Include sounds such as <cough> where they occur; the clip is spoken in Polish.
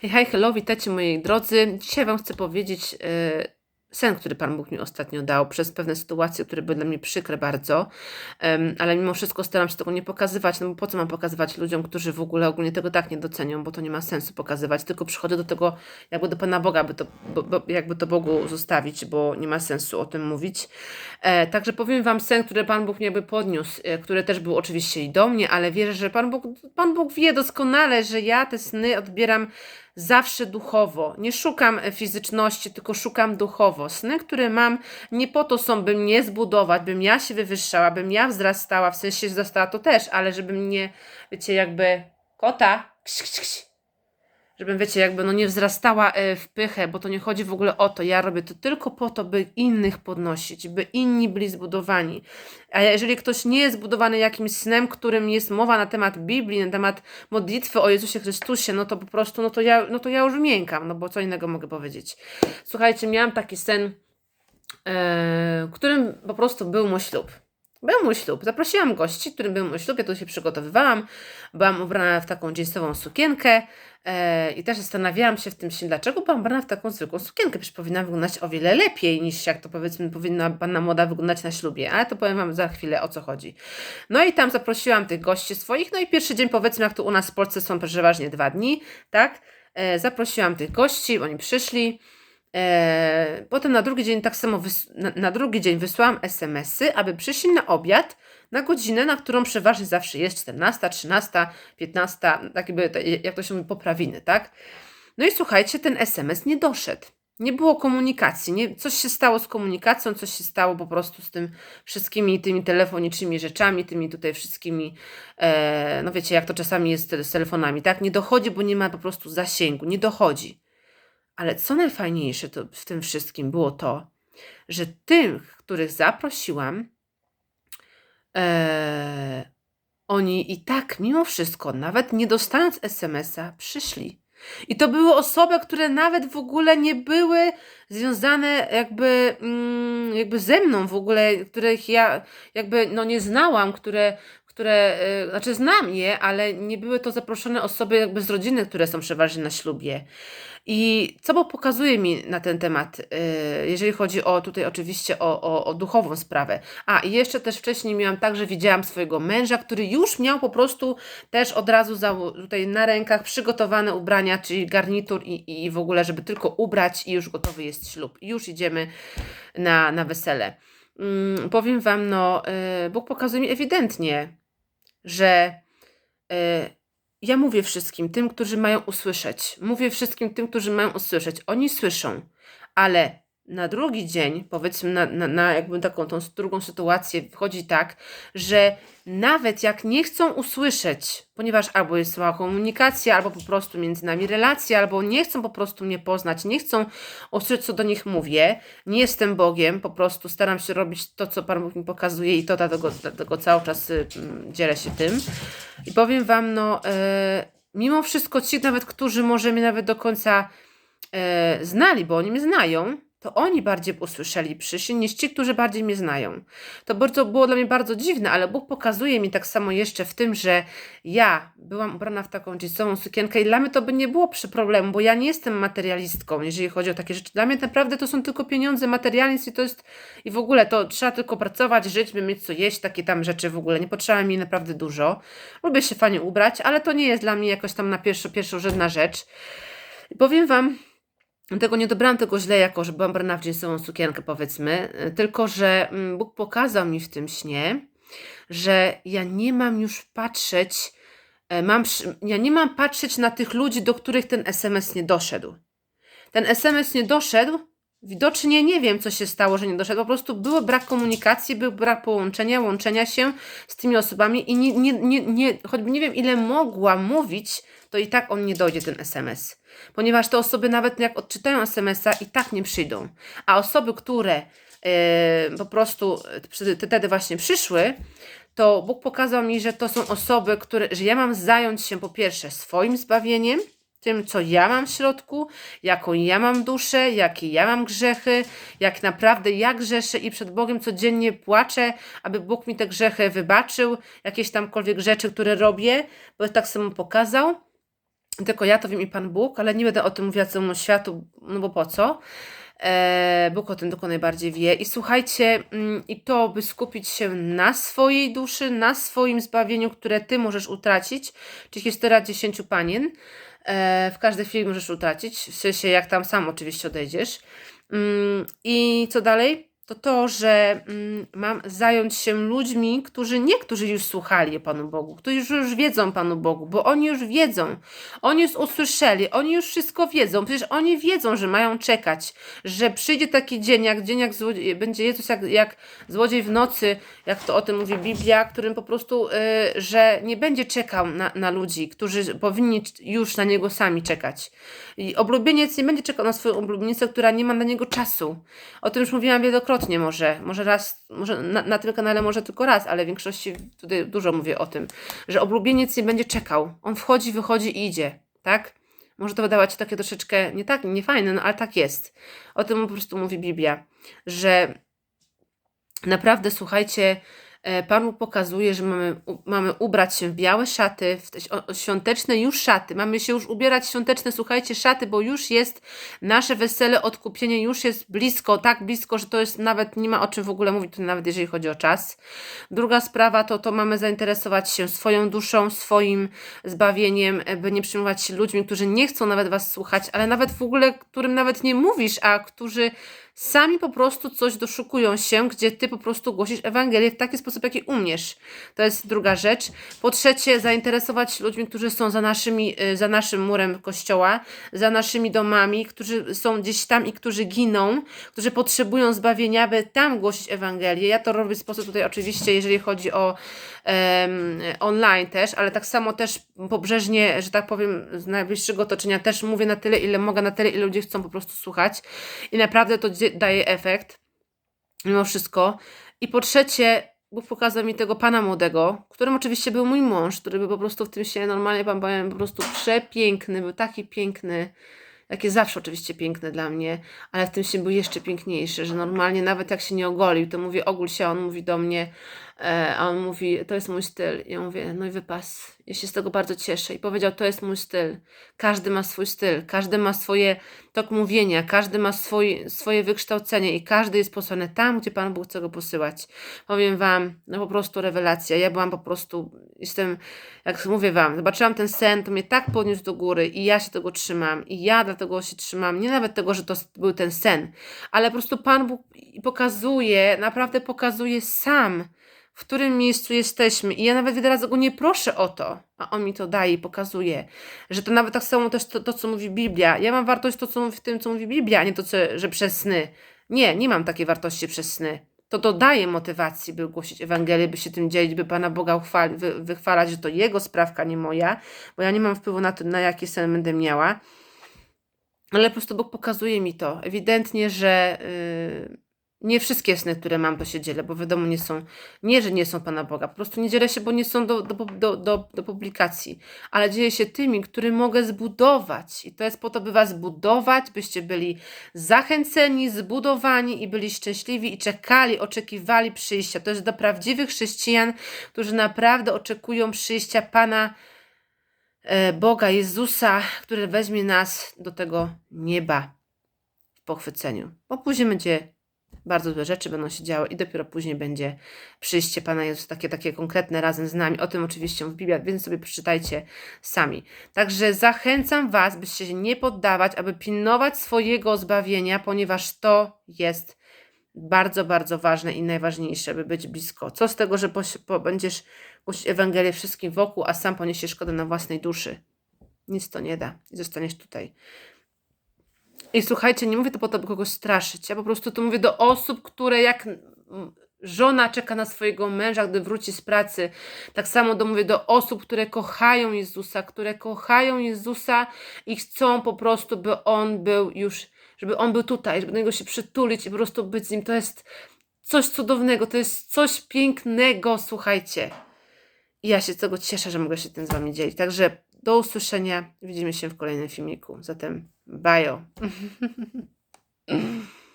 Hej, hej, hello, witajcie moi drodzy. Dzisiaj Wam chcę powiedzieć e, sen, który Pan Bóg mi ostatnio dał przez pewne sytuacje, które były dla mnie przykre bardzo, ale mimo wszystko staram się tego nie pokazywać, no bo po co mam pokazywać ludziom, którzy w ogóle ogólnie tego tak nie docenią, bo to nie ma sensu pokazywać, tylko przychodzę do tego jakby do Pana Boga, by to, bo, bo, jakby to Bogu zostawić, bo nie ma sensu o tym mówić. E, także powiem Wam sen, który Pan Bóg mi jakby podniósł, e, który też był oczywiście i do mnie, ale wierzę, że Pan Bóg, Pan Bóg wie doskonale, że ja te sny odbieram zawsze duchowo. Nie szukam e, fizyczności, tylko szukam duchowo. Sny, które mam, nie po to są, by mnie zbudować, bym ja się wywyższała, bym ja wzrastała, w sensie wzrastała to też, ale żeby mnie, wiecie, jakby kota, kś, żebym, wiecie, jakby no nie wzrastała e, w pychę, bo to nie chodzi w ogóle o to. Ja robię to tylko po to, by innych podnosić, by inni byli zbudowani. A jeżeli ktoś nie jest zbudowany jakimś snem, którym jest mowa na temat Biblii, na temat modlitwy o Jezusie Chrystusie, no to po prostu, no to ja, no to ja już miękam, no bo co innego mogę powiedzieć. Słuchajcie, miałam taki sen, e, którym po prostu był mój ślub. Był mój ślub. Zaprosiłam gości, którym był mój ślub. Ja tu się przygotowywałam. Byłam ubrana w taką jeansową sukienkę e, i też zastanawiałam się w tym śnie, dlaczego byłam ubrana w taką zwykłą sukienkę. Przecież powinna wyglądać o wiele lepiej niż jak to powiedzmy powinna panna młoda wyglądać na ślubie. Ale to powiem Wam za chwilę o co chodzi. No i tam zaprosiłam tych gości swoich. No i pierwszy dzień powiedzmy, jak tu u nas w Polsce są przeważnie dwa dni, tak? E, zaprosiłam tych gości, oni przyszli. E, potem na drugi dzień tak samo na drugi dzień wysłałam SMS-y, aby przyszli na obiad na godzinę, na którą przeważnie zawsze jest 14, 13, 15, tak jakby, jak to się mówi, poprawiny, tak? No i słuchajcie, ten SMS nie doszedł. Nie było komunikacji, nie, coś się stało z komunikacją, coś się stało po prostu z tym wszystkimi tymi telefonicznymi rzeczami, tymi tutaj wszystkimi, e, no wiecie, jak to czasami jest z telefonami, tak? Nie dochodzi, bo nie ma po prostu zasięgu, nie dochodzi. Ale co najfajniejsze to w tym wszystkim było to, że tych, których zaprosiłam, e, oni i tak mimo wszystko, nawet nie dostając SMS-a, przyszli. I to były osoby, które nawet w ogóle nie były związane jakby, mm, jakby ze mną w ogóle, których ja jakby no nie znałam, które, które, y, znaczy znam je, ale nie były to zaproszone osoby jakby z rodziny, które są przeważnie na ślubie. I co Bóg pokazuje mi na ten temat, y, jeżeli chodzi o tutaj oczywiście o, o, o duchową sprawę. A i jeszcze też wcześniej miałam tak, że widziałam swojego męża, który już miał po prostu też od razu za, tutaj na rękach przygotowane ubrania, czyli garnitur i, i w ogóle, żeby tylko ubrać i już gotowy jest ślub. Już idziemy na, na wesele. Mm, powiem Wam, no, y, Bóg pokazuje mi ewidentnie, że y, ja mówię wszystkim tym, którzy mają usłyszeć. Mówię wszystkim tym, którzy mają usłyszeć. Oni słyszą, ale na drugi dzień, powiedzmy na, na, na jakby taką tą drugą sytuację, wchodzi tak, że nawet jak nie chcą usłyszeć, ponieważ albo jest słaba komunikacja, albo po prostu między nami relacja, albo nie chcą po prostu mnie poznać, nie chcą usłyszeć, co do nich mówię, nie jestem Bogiem, po prostu staram się robić to, co Pan Bóg mi pokazuje i to dlatego, dlatego cały czas y, mm, dzielę się tym. I powiem Wam, no, e, mimo wszystko ci nawet, którzy może mnie nawet do końca e, znali, bo oni mnie znają, to oni bardziej usłyszeli przyszli niż ci, którzy bardziej mnie znają. To bardzo, było dla mnie bardzo dziwne, ale Bóg pokazuje mi tak samo jeszcze w tym, że ja byłam ubrana w taką jeansową sukienkę i dla mnie to by nie było przy problemu, bo ja nie jestem materialistką, jeżeli chodzi o takie rzeczy. Dla mnie naprawdę to są tylko pieniądze, materializm i to jest i w ogóle to trzeba tylko pracować, żyć, by mieć co jeść, takie tam rzeczy w ogóle. Nie potrzeba mi naprawdę dużo. Lubię się fajnie ubrać, ale to nie jest dla mnie jakoś tam na pierwszą, pierwszorzędna rzecz. I powiem Wam, tego nie dobrałam tego źle, jako że byłam brana w jeansową sukienkę, powiedzmy, tylko że mm, Bóg pokazał mi w tym śnie, że ja nie mam już patrzeć, e, mam, ja nie mam patrzeć na tych ludzi, do których ten SMS nie doszedł. Ten SMS nie doszedł, widocznie nie wiem, co się stało, że nie doszedł. Po prostu był brak komunikacji, był brak połączenia, łączenia się z tymi osobami i nie, nie, nie, nie, choćby nie wiem, ile mogłam mówić, to i tak on nie dojdzie, ten SMS. Ponieważ te osoby nawet jak odczytają SMS-a i tak nie przyjdą. A osoby, które e, po prostu wtedy właśnie przyszły, to Bóg pokazał mi, że to są osoby, które, że ja mam zająć się po pierwsze swoim zbawieniem, tym, co ja mam w środku, jaką ja mam duszę, jakie ja mam grzechy, jak naprawdę ja grzeszę i przed Bogiem codziennie płaczę, aby Bóg mi te grzechy wybaczył, jakieś tamkolwiek rzeczy, które robię, bo tak samo pokazał. Tylko ja to wiem i Pan Bóg, ale nie będę o tym mówiła całemu światu, no bo po co? E, Bóg o tym tylko najbardziej wie. I słuchajcie, mm, i to, by skupić się na swojej duszy, na swoim zbawieniu, które ty możesz utracić, czyli historia dziesięciu panien, e, w każdej chwili możesz utracić, w sensie jak tam sam oczywiście odejdziesz. Mm, I co dalej? To to, że mm, mam zająć się ludźmi, którzy nie, którzy już słuchali Panu Bogu, którzy już, już wiedzą Panu Bogu, bo oni już wiedzą, oni już usłyszeli, oni już wszystko wiedzą, przecież oni wiedzą, że mają czekać, że przyjdzie taki dzień, jak dzień, jak złodziej, będzie Jezus jak, jak złodziej w nocy, jak to o tym mówi Biblia, którym po prostu, y, że nie będzie czekał na, na ludzi, którzy powinni już na Niego sami czekać. I oblubieniec nie będzie czekał na swoją oblubienicę, która nie ma na niego czasu. O tym już mówiłam wielokrotnie wielokrotnie może, może raz, może na, na, tym kanale może tylko raz, ale w większości tutaj dużo mówię o tym, że oblubieniec nie będzie czekał. On wchodzi, wychodzi i idzie, tak? Może to wydawać się takie troszeczkę nie tak, nie fajne, no ale tak jest. O tym po prostu mówi Biblia, że naprawdę słuchajcie, Pan mu pokazuje, że mamy, mamy ubrać się w białe szaty, w te świąteczne już szaty. Mamy się już ubierać w świąteczne, słuchajcie, szaty, bo już jest nasze wesele, odkupienie już jest blisko, tak blisko, że to jest nawet, nie ma o czym w ogóle mówić, nawet jeżeli chodzi o czas. Druga sprawa to, to mamy zainteresować się swoją duszą, swoim zbawieniem, e, by nie przyjmować się ludźmi, którzy nie chcą nawet Was słuchać, ale nawet w ogóle, którym nawet nie mówisz, a którzy Sami po prostu coś doszukują się, gdzie ty po prostu głosisz Ewangelię w taki sposób, jaki umiesz. To jest druga rzecz. Po trzecie, zainteresować ludźmi, którzy są za, naszymi, y, za naszym murem kościoła, za naszymi domami, którzy są gdzieś tam i którzy giną, którzy potrzebują zbawienia, by tam głosić Ewangelię. Ja to robię w sposób tutaj oczywiście, jeżeli chodzi o um, online też, ale tak samo też pobrzeżnie, że tak powiem, z najbliższego otoczenia też mówię na tyle, ile mogę, na tyle, ile ludzie chcą po prostu słuchać. I naprawdę to daje efekt, mimo wszystko. I po trzecie, Bóg pokazał mi tego pana młodego, którym oczywiście był mój mąż, który był po prostu w tym się normalnie, pan powiem, po prostu przepiękny, był taki piękny, jakie zawsze oczywiście piękne dla mnie, ale w tym się był jeszcze piękniejszy, że normalnie nawet jak się nie ogolił, to mówię ogól się, on mówi do mnie, E, a on mówi, to jest mój styl. I ja mówię, no i wypas. Ja się z tego bardzo cieszę. I powiedział, to jest mój styl. Każdy ma swój styl, każdy ma swoje tok mówienia, każdy ma swój, swoje wykształcenie i każdy jest posłany tam, gdzie Pan Bóg chce go posyłać. Powiem Wam, no po prostu rewelacja. Ja byłam po prostu, jestem, jak mówię Wam, zobaczyłam ten sen, to mnie tak podniósł do góry i ja się tego trzymam. I ja dlatego się trzymam. Nie nawet tego, że to był ten sen, ale po prostu Pan Bóg pokazuje, naprawdę pokazuje sam, w którym miejscu jesteśmy. I ja nawet wiele razy go nie proszę o to, a on mi to daje i pokazuje, że to nawet tak samo też to, to co mówi Biblia. Ja mam wartość to, co mówi w tym, co mówi Biblia, a nie to, co, że przez sny. Nie, nie mam takiej wartości przez sny. To dodaje motywacji, by głosić Ewangelię, by się tym dzielić, by Pana Boga uchwali, wy, wychwalać, że to Jego sprawka, nie moja, bo ja nie mam wpływu na to, na jaki sen będę miała. Ale po prostu Bóg pokazuje mi to. Ewidentnie, że... Yy, nie wszystkie sny, które mam, to się dzielę, bo wiadomo, nie są, nie, że nie są Pana Boga, po prostu nie dzielę się, bo nie są do, do, do, do, do publikacji, ale dzielę się tymi, które mogę zbudować i to jest po to, by Was budować, byście byli zachęceni, zbudowani i byli szczęśliwi i czekali, oczekiwali przyjścia. To jest do prawdziwych chrześcijan, którzy naprawdę oczekują przyjścia Pana e, Boga, Jezusa, który weźmie nas do tego nieba w pochwyceniu, bo później będzie bardzo złe rzeczy będą się działy i dopiero później będzie przyjście Pana Jezusa takie, takie konkretne razem z nami. O tym oczywiście w Biblii, więc sobie przeczytajcie sami. Także zachęcam Was, byście się nie poddawać, aby pilnować swojego zbawienia, ponieważ to jest bardzo, bardzo ważne i najważniejsze, by być blisko. Co z tego, że po, po, będziesz głosić Ewangelię wszystkim wokół, a sam poniesiesz szkodę na własnej duszy? Nic to nie da i zostaniesz tutaj. I słuchajcie, nie mówię to po to, by kogoś straszyć. Ja po prostu to mówię do osób, które jak żona czeka na swojego męża, gdy wróci z pracy. Tak samo do, mówię do osób, które kochają Jezusa, które kochają Jezusa i chcą po prostu, by On był już, żeby On był tutaj, żeby do Niego się przytulić i po prostu być z Nim. To jest coś cudownego, to jest coś pięknego, słuchajcie. I ja się z tego cieszę, że mogę się tym z Wami dzielić. Także do usłyszenia. Widzimy się w kolejnym filmiku. Zatem bye. <laughs>